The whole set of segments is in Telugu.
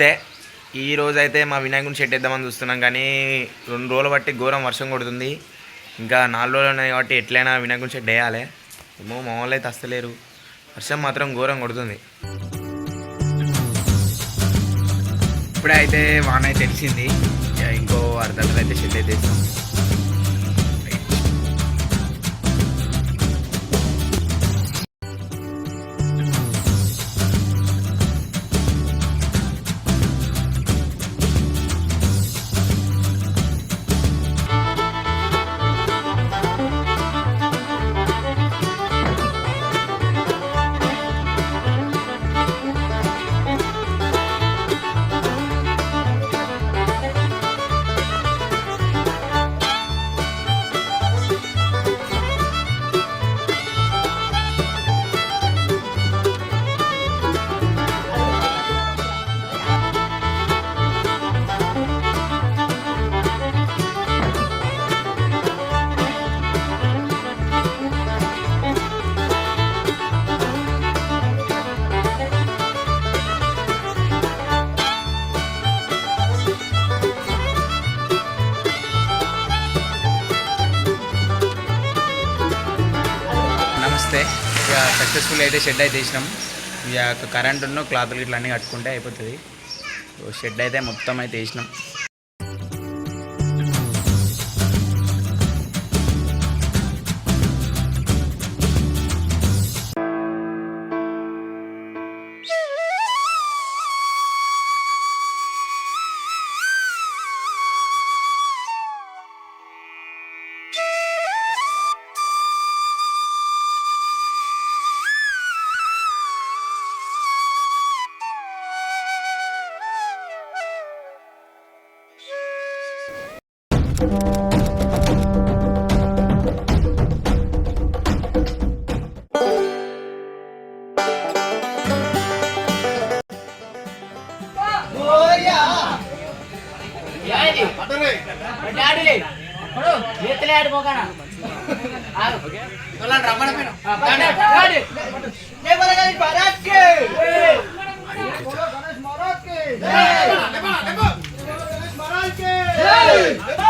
నమస్తే ఈ అయితే మా వినాయకుని షెడ్ వేద్దామని చూస్తున్నాం కానీ రెండు రోజులు బట్టి ఘోరం వర్షం కొడుతుంది. ఇంకా నాలుగు రోజులు ఉన్నాయి కాబట్టి ఎట్లయినా వినాయకుని షెడ్ వేయాలి. ఏమో మా వాళ్ళు అయితే వస్తలేరు వర్షం మాత్రం ఘోరం కొడుతుంది. ఇప్పుడే అయితే వాన అయితే తెలిసింది. ఇంకో అర్ధగంటలు అయితే షెడ్ అయితే సక్సెస్ఫుల్ అయితే షెడ్ అయితే వేసినాం. ఇక కరెంట్ ఉన్న క్లాతులు ఇట్లా అన్నీ కట్టుకుంటే అయిపోతుంది. షెడ్ అయితే మొత్తం అయితే వేసినాం. Hey!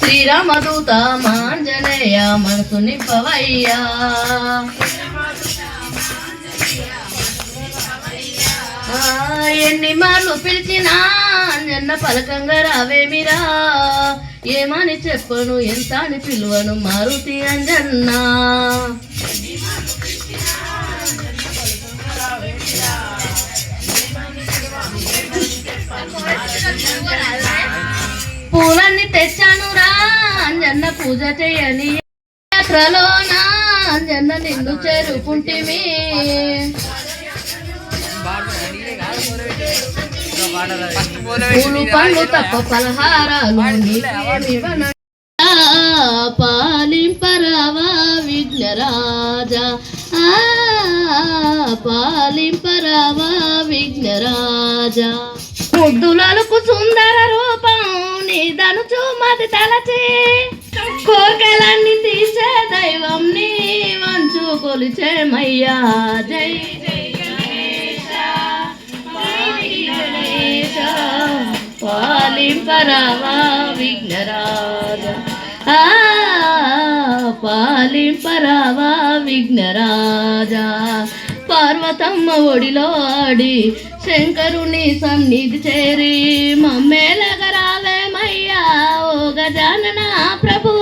శ్రీరామదూత మాంజనేయ మనసు నింపవయ్యా. ఎన్ని మార్లు పిలిచినా అంజన్న పలకంగా రావేమిరా? ఏమని చెప్పను ఎంత అని పిలువను మారుతి అంజన్నా? పూజ చేయని యాత్రలోన జన్న నిన్ను చేరుకుంటివి పూలు పండ్లు తప్ప పలహారాలు పాలింపరావా విఘ్నరాజా? ఆ, పాలింపరావా విఘ్నరాజా? ముద్దులకు సుందర రూపం నీ దనుచు మది తలచి. దైవం నీ వంచు కొలిచేమయ్యా. జై జై పాలింపరావా విఘ్నరాజ. పాలింపరావా విఘ్నరాజా. పార్వతమ్మ ఒడిలో ఆడి శంకరుని సన్నిధి చేరి మమ్మేలగరావేమయ్యా ఓ గజానన ప్రభు.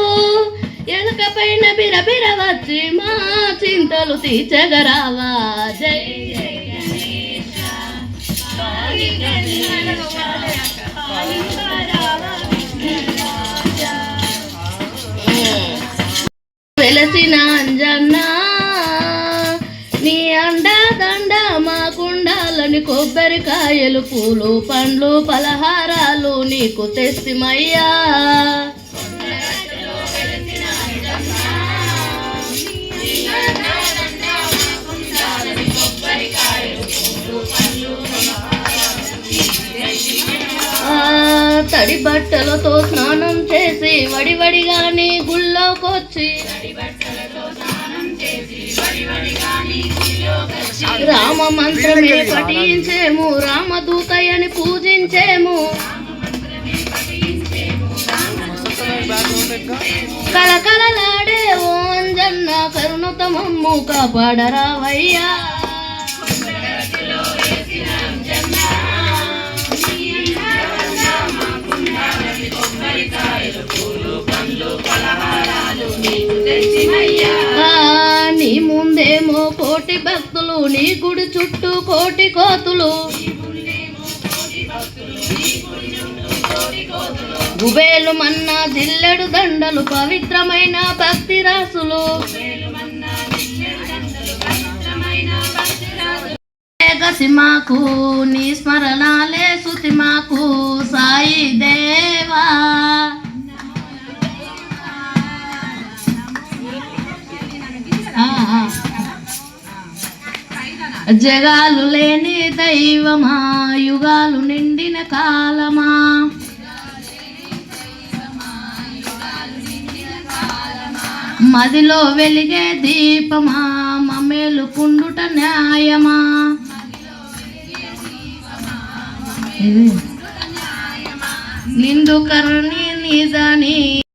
వచ్చి మా చింతలు తీర్చగరావా జై వెలసిన అంజన్నా నీ అండా దండ మా కుండాలని కొబ్బరికాయలు పూలు పండ్లు పలహారాలు నీకు తెస్తిమయ్యా బట్టలతో స్నానం చేసి వడివడిగాని గుళ్ళోకొచ్చి. రామ మంత్రమే పఠించేము రామదూతయ్యని పూజించేము. కలకలలాడే ఓంజన్న కరుణతమమ్ము కాపాడరావయ్యా. భక్తులు నీ గుడి చుట్టూ కోటి కోతులు. గుబేలు మన్న జిల్లెడు దండలు పవిత్రమైన భక్తి రాసులు సిమాకు నీ స్మరణాలే సుతిమాకు సాయి దేవా. ఆ, ఆ. జగాలు లేని దైవమా యుగాలు నిండిన కాలమా? మదిలో వెలిగే దీపమా మమేలు కుండుట న్యాయమా? నిందుకరుణి నిజాని